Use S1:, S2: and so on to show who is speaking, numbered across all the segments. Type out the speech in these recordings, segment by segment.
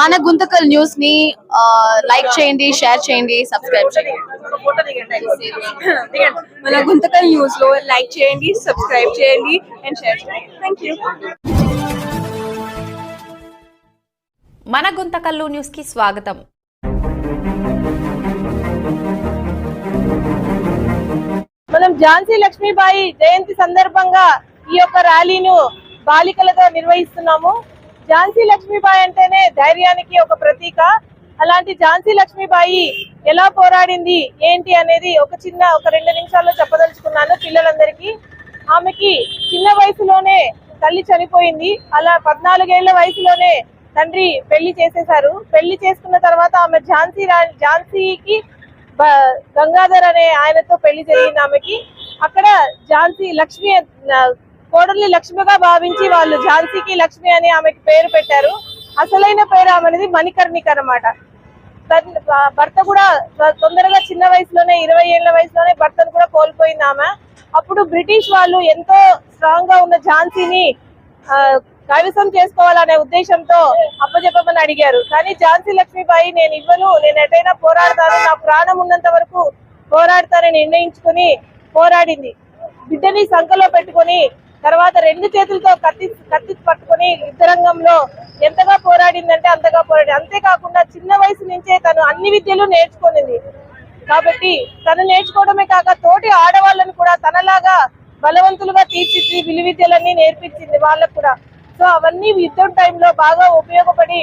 S1: మన గుంతకల్ న్యూస్ని లైక్ చేయండి షేర్ చేయండి సబ్స్క్రైబ్ చేయండి.
S2: మన గుంతకల్ న్యూస్లో లైక్ చేయండి సబ్స్క్రైబ్ చేయండి అండ్ షేర్ చేయండి. థ్యాంక్ యూ
S3: మన గుంతకల్లు న్యూస్కి స్వాగతం.
S4: మనం ఝాన్సీ లక్ష్మీబాయి జయంతి సందర్భంగా ఈ యొక్క ర్యాలీను బాలికలతో నిర్వహిస్తున్నాము. ఝాన్సీ లక్ష్మీబాయి అంటేనే ధైర్యానికి ఒక ప్రతీక. అలాంటి ఝాన్సీ లక్ష్మీబాయి ఎలా పోరాడింది ఏంటి అనేది ఒక చిన్న ఒక రెండు నిమిషాల్లో చెప్పదలుచుకున్నాను పిల్లలందరికీ. ఆమెకి చిన్న వయసులోనే తల్లి చనిపోయింది. అలా పద్నాలుగేళ్ళ వయసులోనే తండ్రి పెళ్ళి చేసేశారు. పెళ్ళి చేసుకున్న తర్వాత ఆమె ఝాన్సీ ఝాన్సీకి గంగాధర్ అనే ఆయనతో పెళ్ళి జరిగింది ఆమెకి. అక్కడ ఝాన్సీ లక్ష్మి కోడల్ని లక్ష్మిగా భావించి వాళ్ళు ఝాన్సీకి లక్ష్మి అని ఆమెకి పేరు పెట్టారు. అసలైన పేరు ఆమెది మణికర్ణిక అన్నమాట. భర్త కూడా తొందరగా చిన్న వయసులోనే ఇరవై ఏళ్ళ వయసులోనే భర్తను కూడా కోల్పోయింది ఆమె. అప్పుడు బ్రిటిష్ వాళ్ళు ఎంతో స్ట్రాంగ్గా ఉన్న ఝాన్సీని కైవసం చేసుకోవాలనే ఉద్దేశంతో అప్పచెప్పమని అడిగారు. కానీ ఝాన్సీ లక్ష్మీబాయి నేను ఇవ్వను నేను ఎటైనా పోరాడతాను నా ప్రాణం ఉన్నంత వరకు పోరాడతానని నిర్ణయించుకుని పోరాడింది. బిడ్డని సంఖలో పెట్టుకొని తర్వాత రెండు చేతులతో కత్తి కత్తి పట్టుకొని యుద్ధరంగంలో ఎంతగా పోరాడిందంటే అంతగా పోరాడి అంతేకాకుండా చిన్న వయసు నుంచే తను అన్ని విద్యలు నేర్చుకునింది. కాబట్టి తను నేర్చుకోవడమే కాక తోటి ఆడవాళ్ళను కూడా తనలాగా బలవంతులుగా తీర్చిది విలువిద్యలన్నీ నేర్పించింది వాళ్ళకు కూడా. సో అవన్నీ యుద్ధం టైంలో బాగా ఉపయోగపడి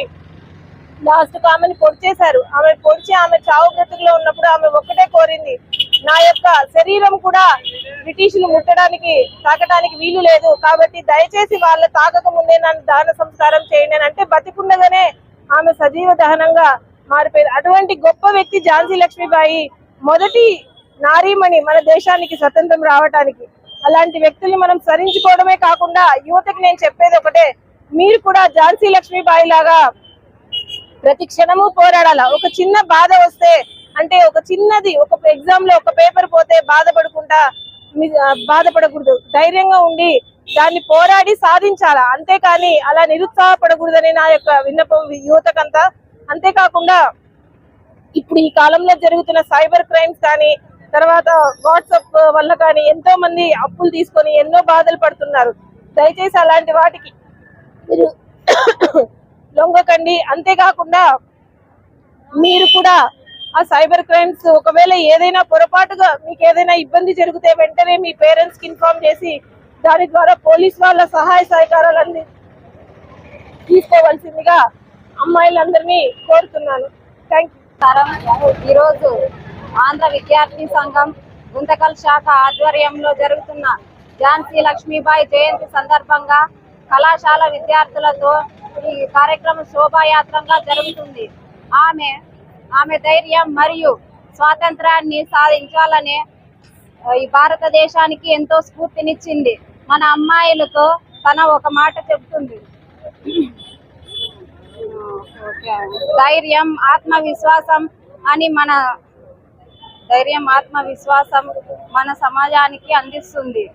S4: లాస్ట్ ఆమెను పొడిచేశారు. ఆమె పొడిచి ఆమె చావు బ్రతుకులో ఉన్నప్పుడు ఆమె నా యొక్క శరీరం కూడా బ్రిటిష్లు ముట్టడానికి తాకడానికి వీలు లేదు. కాబట్టి దయచేసి వాళ్ళ తాకక ముందే నన్ను దహన సంస్కారం చేయండి అని అంటే బతికుండగానే ఆమె సజీవ దహనంగా మారిపోయింది. అటువంటి గొప్ప వ్యక్తి ఝాన్సీ లక్ష్మీబాయి మొదటి నారీమణి మన దేశానికి స్వతంత్రం రావటానికి. అలాంటి వ్యక్తుల్ని మనం స్మరించుకోవడమే కాకుండా యువతకి నేను చెప్పేది ఒకటే మీరు కూడా ఝాన్సీ లక్ష్మీబాయి లాగా ప్రతి క్షణము పోరాడాల? ఒక చిన్న బాధ వస్తే అంటే ఒక చిన్నది ఒక ఎగ్జామ్లో ఒక పేపర్ పోతే బాధపడకుండా మీ- బాధపడకూడదు. ధైర్యంగా ఉండి దాన్ని పోరాడి సాధించాలా? అంతేకాని అలా నిరుత్సాహపడకూడదని నా యొక్క విన్నపం యువతకంతా. అంతేకాకుండా ఇప్పుడు ఈ కాలంలో జరుగుతున్న సైబర్ క్రైమ్స్ కానీ తర్వాత వాట్సాప్ వల్ల కానీ ఎంతో మంది అప్పులు తీసుకొని ఎన్నో బాధలు పడుతున్నారు. దయచేసి అలాంటి వాటికి మీరు లొంగకండి. అంతేకాకుండా మీరు కూడా ఆ సైబర్ క్రైమ్స్ ఒకవేళ ఏదైనా పొరపాటుగా మీకు ఏదైనా ఇబ్బంది జరిగితే వెంటనే మీ పేరెంట్స్కి ఇన్ఫార్మ్ చేసి దాని ద్వారా పోలీస్ వాళ్ళ సహాయ సహకారాలన్నీ తీసుకోవాల్సిందిగా అమ్మాయిలందరినీ కోరుతున్నాను. థ్యాంక్ యూ
S5: ఈరోజు ఆంధ్ర విద్యార్థి సంఘం గుంతకల్ శాఖ ఆధ్వర్యంలో జరుగుతున్న ఝాన్సీ లక్ష్మీబాయి జయంతి సందర్భంగా కళాశాల విద్యార్థులతో ఈ కార్యక్రమం శోభాయాత్రంగా జరుగుతుంది. ఆమె ఆమె ధైర్యం మరియు స్వాతంత్రాన్ని సాధించాలనే ఈ భారతదేశానికి ఎంతో స్ఫూర్తినిచ్చింది. మన అమ్మాయిలతో తన ఒక మాట చెప్తుంది ధైర్యం ఆత్మవిశ్వాసం అని మన ధైర్యం ఆత్మవిశ్వాసం మన సమాజానికి అందిస్తుంది.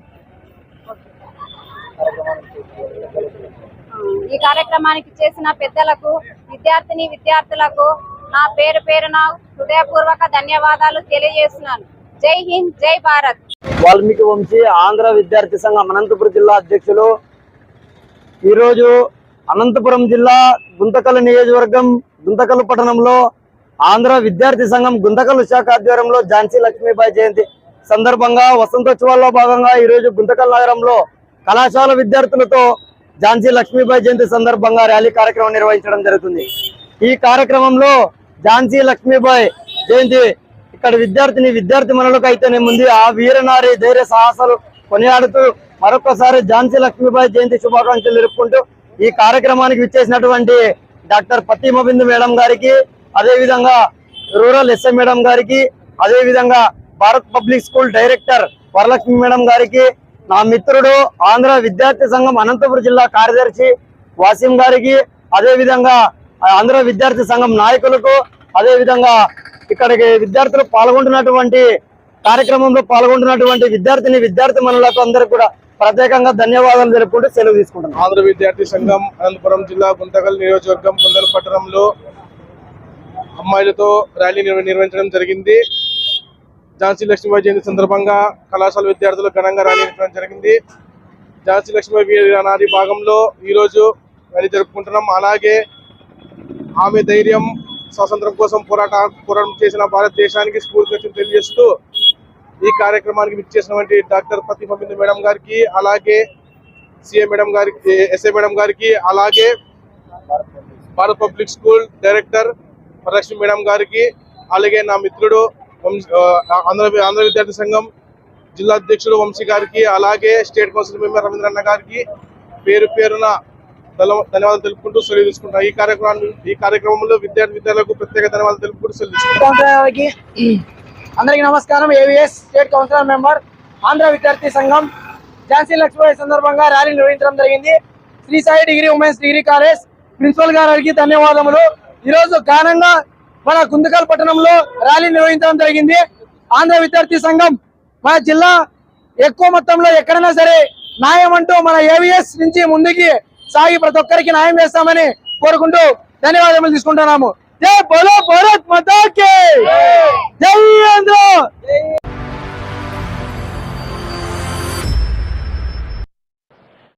S5: ఈ కార్యక్రమానికి చేసిన పెద్దలకు విద్యార్థిని విద్యార్థులకు నా పేరు పేరున హృదయపూర్వక ధన్యవాదాలు తెలియజేస్తున్నాను. జై హింద్ జై భారత్.
S6: వాల్మీకి వంశీ ఆంధ్ర విద్యార్థి సంఘం అనంతపురం జిల్లా అధ్యక్షులు. ఈరోజు అనంతపురం జిల్లా గుంతకల్ నియోజకవర్గం గుంతకల్ పట్టణంలో ఆంధ్ర విద్యార్థి సంఘం గుంతకల్ శాఖ ఆధ్వర్యంలో ఝాన్సీ లక్ష్మీబాయి జయంతి సందర్భంగా వసంతోత్సవాల్లో భాగంగా ఈరోజు గుంతకల్ నగరంలో కళాశాల విద్యార్థులతో ఝాన్సీ లక్ష్మీబాయి జయంతి సందర్భంగా ర్యాలీ కార్యక్రమం నిర్వహించడం జరుగుతుంది. ఈ కార్యక్రమంలో ఝాన్సీ లక్ష్మీబాయ్ జయంతి. ఇక్కడ విద్యార్థిని విద్యార్థి మనలకు అయితేనే ముందు ఆ వీరనారి ధైర్య సాహసాలు కొనియాడుతూ మరొకసారి ఝాన్సీ లక్ష్మీబాయి జయంతి శుభాకాంక్షలు తెలుపుకుంటూ ఈ కార్యక్రమానికి విచ్చేసినటువంటి డాక్టర్ ప్రతిమబిందు మేడం గారికి అదేవిధంగా రూరల్ ఎస్ఎం మేడం గారికి అదేవిధంగా Bharat public school director Varalakshmi madam గారికి నా మిత్రుడు ఆంధ్ర విద్యార్థి సంఘం అనంతపురం జిల్లా కార్యదర్శి వాసిం గారికి అదేవిధంగా ఆంధ్ర విద్యార్థి సంఘం నాయకులకు అదేవిధంగా ఇక్కడికి విద్యార్థులు పాల్గొంటున్నటువంటి కార్యక్రమంలో పాల్గొంటున్నటువంటి విద్యార్థిని విద్యార్థి మనులకు అందరికీ కూడా
S7: ప్రత్యేకంగా ధన్యవాదాలు తెలుపుకుంటూ సెలవు తీసుకుంటాం
S8: ఆంధ్ర విద్యార్థి సంఘం అనంతపురం జిల్లా గుంతకల్ నియోజకవర్గం గుందల పట్టణంలో అమ్మాయిలతో ర్యాలీ నిర్వహించడం జరిగింది. ఝాన్సీ లక్ష్మీబాయి జయంతి సందర్భంగా కళాశాల విద్యార్థులు ఘనంగా ర్యాలీ నిర్వహించడం జరిగింది. ఝాన్సీ లక్ష్మీబాయి వీరి అనాది భాగంలో ఈరోజు ర్యాలీ జరుపుకుంటున్నాం. అలాగే ఆమె ధైర్యం స్వాతంత్రం కోసం పోరాట పోరాటం చేసిన భారతదేశానికి స్ఫూర్తి తెలియజేస్తూ ఈ కార్యక్రమానికి విచ్చేసినటువంటి డాక్టర్ ప్రతిభ బిందు మేడం గారికి అలాగే సిఏ మేడం గారికి ఎస్ఏ మేడం గారికి అలాగే Bharat public school director Varalakshmi madam గారికి అలాగే నా మిత్రుడు వంశ- ఆంధ్ర ఆంధ్ర విద్యార్థి సంఘం జిల్లా అధ్యక్షుడు వంశీ గారికి అలాగే స్టేట్ కౌన్సిల్ మెంబర్ రవీంద్రన్న గారికి పేరు పేరున ధన్యవాదాలు తెలుపుకుంటూ సెలవు తీసుకుంటాం. ఈ కార్యక్రమాన్ని ఈ కార్యక్రమంలో విద్యార్థి విద్యార్థులకు ప్రత్యేక ధన్యవాదాలు తెలుపుకుంటూ సెలవు తీసుకుంటాం.
S7: అందరికీ నమస్కారం. AVS state councillor member Andhra విద్యార్థి సంఘం ఝాన్సీ లక్ష్మీబాయి సందర్భంగా ర్యాలీ నిర్వహించడం జరిగింది. Shri Sai degree women's degree college principal గారికి ధన్యవాదములు. ఈరోజు ఘనంగా మన గుందకల్ పట్టణంలో ర్యాలీ నిర్వహించడం జరిగింది. ఆంధ్ర విద్యార్థి సంఘం మన జిల్లా ఎక్కువ మొత్తంలో ఎక్కడైనా సరే న్యాయం అంటూ మన ఏవిఎస్ నుంచి ముందుకి సాగి ప్రతి ఒక్కరికి న్యాయం చేస్తామని కోరుకుంటూ ధన్యవాదములు తీసుకుంటున్నాము. జై బోలో భరత్ మతాకే. జై